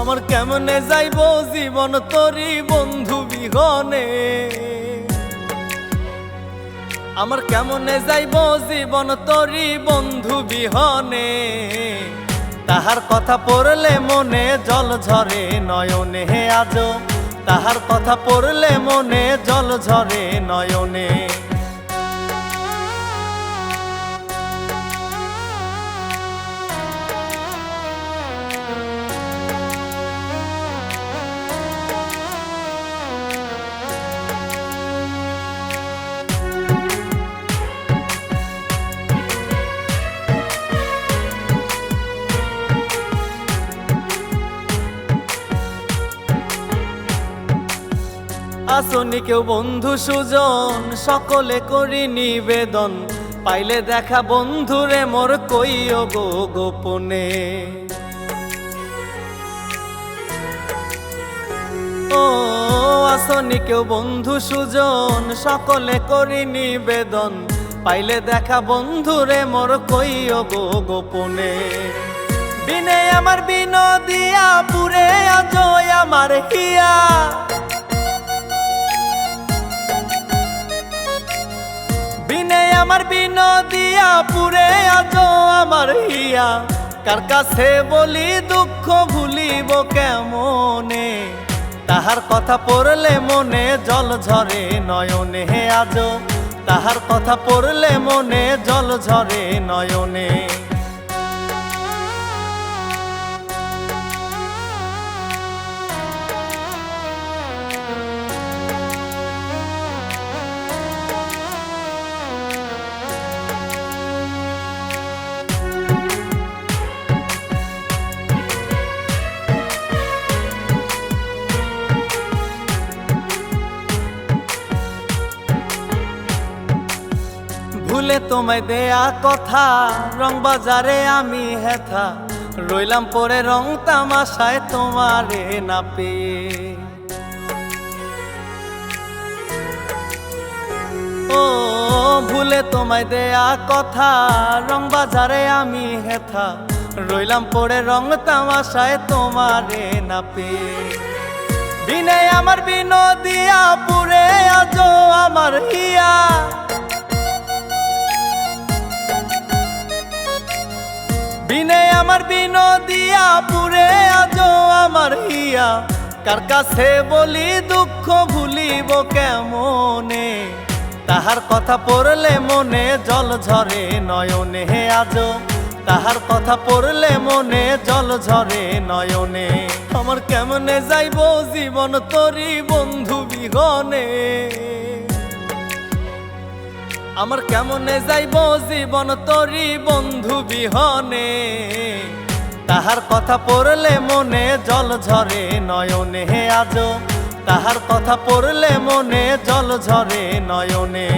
আমার কেমনে যাইব জীবন তরি বন্ধু বিহনে? আমার কেমনে যাইব জীবন তরি বন্ধু বিহনে? তাহার কথা পড়লে মনে জল ঝরে নয়নে আজ তাহার কথা পড়লে মনে জল ঝরে নয়নে। আসনি কেউ বন্ধু সুজন, সকলে করি নিবেদন। পাইলে দেখা বন্ধুরে মোর কইও গো গোপনে। ও আসনি কেউ বন্ধু সুজন, সকলে করি নিবেদন। পাইলে দেখা বন্ধুরে মোর কইও গো গোপনে। বিনে আমার বিনোদিয়া, পুরে আজয় আমার হিয়া। পুরে আজ আমার হিয়া। কার কাছে বলি দুঃখ ভুলিব কেমনে? তাহার কথা পড়লে মনে জল ঝরে নয়নে হে আজ। তাহার কথা পড়লে মনে জল ঝরে নয়নে। ভুলে তোমায় দেয়া কথা, রং বাজারে আমি হেথা। রইলাম পরে রং তামাশায় তোমারে না পেয়ে। ও, ভুলে তোমায় দেয়া কথা, রং বাজারে আমি হেথা। রইলাম পরে রং তামাশায় তোমারে না পেয়ে। বিনে আমার বিনোদিয়া পুরে আজ আমার পুরে আজ আমার হিয়া। কার কাছে বলি দুঃখ ভুলিব কেমনে? তাহার কথা পড়লে মনে জল ঝরে নয়নে হে আজ তাহার কথা পড়লে মনে জল ঝরে নয়নে। আমার কেমনে যাইব জীবন তরি বন্ধু বিহনে? আমার কেমনে যাইব জীবন তরি বন্ধু বিহনে? তাহার কথা পড়লে মনে জল ঝরে নয়নে হে আজ তাহার কথা পড়লে মনে জল ঝরে নয়নে।